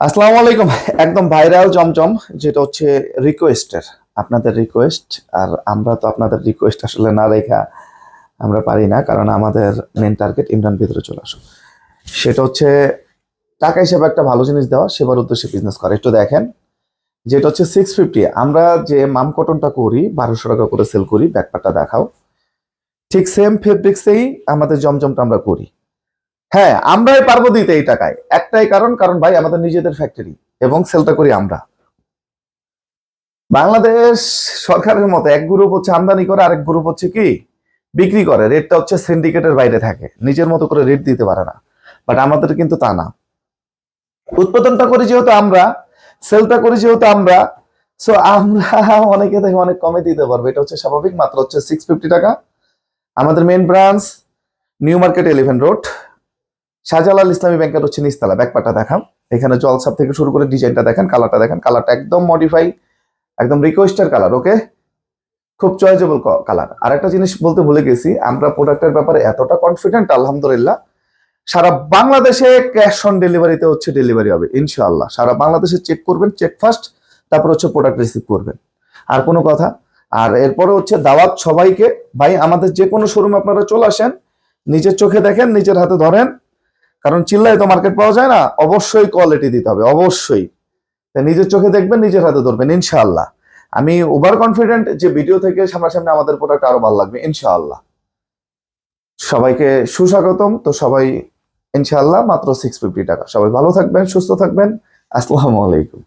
আসসালামু আলাইকুম। একদম ভাইরাল জমজম যেটা হচ্ছে রিকোয়েস্টের আপনাদের রিকোয়েস্ট আর আমরা তো আপনাদের রিকোয়েস্ট আসলে না রেখা আমরা পারি না, কারণ আমাদের মেন টার্গেট ইমরান ভিতরে চলে আসো সেটা হচ্ছে টাকা হিসেবে একটা ভালো জিনিস দেওয়া, সেবার উদ্দেশ্যে বিজনেস করা। একটু দেখেন, যেটা হচ্ছে সিক্স ফিফটি আমরা যে মাম কটনটা করি, বারোশো টাকা করে সেল করি ব্যাকপারটা দেখাও। ঠিক সেম ফেব্রিক্সেই আমাদের জমজমটা আমরা করি। হ্যাঁ আমরাই পারব দিতে এই টাকায়। একটাই কারণ কারণ ভাই, আমাদের নিজেদের ফ্যাক্টরি এবং সেলটা করি আমরা। বাংলাদেশ সরকারের মতো এক গ্রুপ হচ্ছে আমদানি করে, আরেক গ্রুপ হচ্ছে কি? বিক্রি করে। রেটটা হচ্ছে সিন্ডিকেটের বাইরে থাকে। নিজের মতো করে রেট দিতে পারে না। বাট আমাদের কিন্তু তা না। উৎপাদনটা করি যেহেতু আমরা সেলটা করি যেহেতু আমরা সো আমরা অনেকে থেকে অনেক কমে দিতে পারব। এটা হচ্ছে স্বাভাবিক। মাত্র হচ্ছে সিক্স ফিফটি টাকা। আমাদের main branch New Market eleven road Shahjalal Islami ব্যাংকের হচ্ছে নিস্তালা ব্যাকপাটা দেখাম এখানে জলসাপ থেকে শুরু করে ডিজাইনটা দেখেন কালারটা দেখেন। কালারটা একদম মডিফাই একদম রিকোয়েস্টার কালার ওকে খুব চয়েজেবল কালার আর একটা জিনিস বলতে ভুলে গেছি, আমরা প্রোডাক্টের ব্যাপারে এতটা কনফিডেন্ট আলহামদুলিল্লাহ। সারা বাংলাদেশে ক্যাশ অন ডেলিভারিতে হচ্ছে ডেলিভারি হবে, ইনশাআল্লাহ। সারা বাংলাদেশে চেক করবেন চেক ফার্স্ট তারপর হচ্ছে প্রোডাক্ট রিসিভ করবেন। আর কোনো কথা? আর এরপরে হচ্ছে দাওয়াত সবাইকে, ভাই, আমাদের যে কোনো শোরুম আপনারা চলে আসেন, নিজের চোখে দেখেন, নিজের হাতে ধরেন কারণ চিল্লায় তো মার্কেট পাওয়া যায় না, অবশ্যই কোয়ালিটি দিতে হবে, অবশ্যই। নিজের চোখে দেখবেন, নিজের হাতে ধরবেন, ইনশাআল্লাহ। আমি ওভার কনফিডেন্ট যে ভিডিও থেকে সামনাসামনি আমাদের প্রোডাক্ট আরও ভালো লাগবে, ইনশাআল্লাহ। সবাইকে সুস্বাগতম, তো সবাই, ইনশাআল্লাহ, মাত্র সিক্স ফিফটি টাকা। সবাই ভালো থাকবেন, সুস্থ থাকবেন। আসসালামু আলাইকুম।